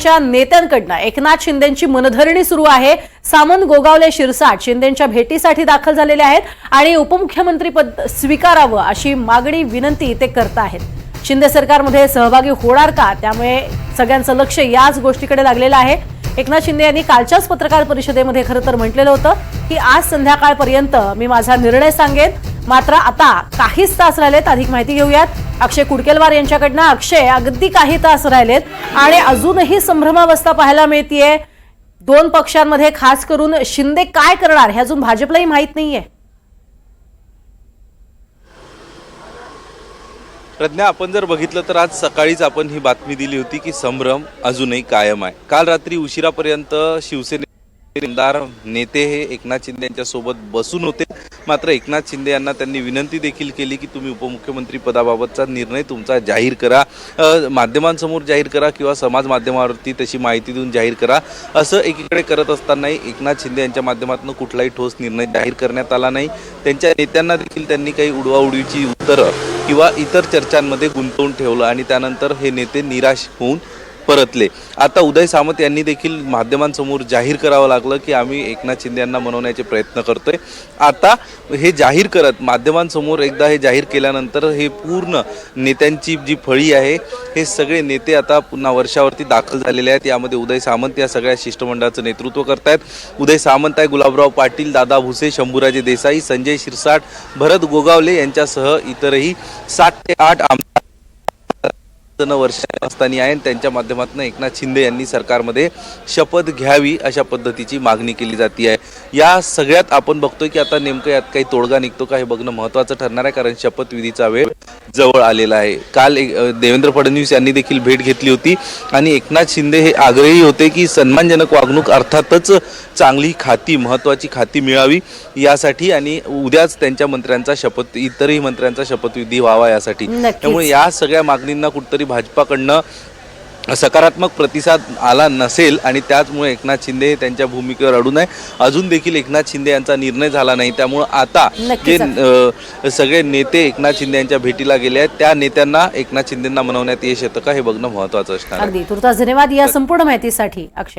च्या नेत्यांकडनं एकनाथ शिंदेची मनधरणी सुरू आहे. सामंत गोगावले शिरसाट शिंदेच्या भेटीसाठी दाखल झालेले आहेत आणि उपमुख्यमंत्री पद स्वीकारावं अशी मागणी विनंती ते करत आहेत. शिंदे सरकारमध्ये सहभागी होणार का? त्यामुळे सगळ्यांचं लक्ष याच गोष्टीकडे लागलेलं आहे. एकनाथ शिंदे यांनी कालच्याच पत्रकार परिषदेमध्ये खरं तर म्हटलेलं होतं की आज संध्याकाळपर्यंत मी माझा निर्णय सांगेन. मात्र आता काहीच तास राहिलेत अधिक माहिती घेऊयात. अक्षय कुडकेलवार यांच्याकडनं. अक्षय अगदी काही तास राहिलेत आणि अजूनही संभ्रमावस्था पाहायला मिळतीये. दोन पक्षांमध्ये खास करून शिंदे काय करणार हे अजून भाजपलाही माहीत नाहीये. प्रज्ञा आपण जर बघितलं तर आज सकाळीच आपण ही बातमी दिली होती की संभ्रम अजूनही कायम आहे. काल रात्री उशिरापर्यंत शिवसेने आमदार नेते हे एकनाथ शिंदे यांच्या सोबत बसून होते. मात्र एकनाथ शिंदे यांना त्यांनी विनंती देखील केली की तुम्ही उपमुख्यमंत्री पदाबाबतचा निर्णय तुमचा जाहीर करा. माध्यमांसमोर जाहीर करा किंवा समाज माध्यमावरती तशी माहिती देऊन जाहीर करा. असं एकीकडे करत असतानाही एकनाथ शिंदे यांच्या माध्यमातून कुठलाही ठोस निर्णय जाहीर करण्यात आला नाही. त्यांच्या नेत्यांना देखील त्यांनी काही उडवाउडवीची उत्तरं किंवा इतर चर्चांमध्ये गुंतवून ठेवलं आणि त्यानंतर हे नेते निराश होऊन परतले. आता उदय सामंत यांनी देखील माध्यमांसमोर जाहीर करावं लागलं की आम्ही एकनाथ शिंदे यांना मनवण्याचे प्रयत्न करतोय. आता हे जाहीर करत माध्यमांसमोर एकदा हे जाहीर केल्यानंतर हे पूर्ण नेत्यांची जी फळी आहे हे सगळे नेते आता पुन्हा वर्षावरती दाखल झालेले आहेत. यामध्ये उदय सामंत या सगळ्या शिष्टमंडळाचं नेतृत्व करतायत. उदय सामंत आहे गुलाबराव पाटील दादा भुसे शंभूराजे देसाई संजय शिरसाट भरत गोगावले यांच्यासह इतरही सात ते आठ आमदार वर्ष असताना आहे त्यांच्या माध्यमातून एकनाथ शिंदे यांनी सरकारमध्ये शपथ घ्यावी अशा पद्धतीची मागणी केली जाते आहे. या सगळ्यात आपण बघतोय की आता नेमकं यात काही तोडगा निघतो का हे बघणं महत्त्वाचं ठरणार आहे कारण शपथविधीचा वेळ जवळ आलेला आहे. काल देवेंद्र फडणवीस यांनी देखील भेट घेतली होती आणि एकनाथ शिंदे हे आग्रही होते की सन्मानजनक वागणूक अर्थातच चांगली खाती महत्त्वाची खाती मिळावी यासाठी आणि उद्याच त्यांच्या मंत्र्यांचा शपथ इतरही मंत्र्यांचा शपथविधी व्हावा यासाठी. त्यामुळे या सगळ्या मागणींना कुठतरी भाजपाकडनं सकारात्मक प्रतिसाद आला नसेल आणि त्याचमुळे एकनाथ शिंदे हे त्यांच्या भूमिकेवर अडून आहे अजून देखील एकनाथ शिंदे यांचा निर्णय झाला नाही. त्यामुळं आता जे सगळे नेते एकनाथ शिंदे यांच्या भेटीला गेले आहेत त्या नेत्यांना एकनाथ शिंदेंना मनवण्यात यश येतं का हे बघणं महत्वाचं असणार अगदी. धन्यवाद या संपूर्ण माहितीसाठी अक्षय.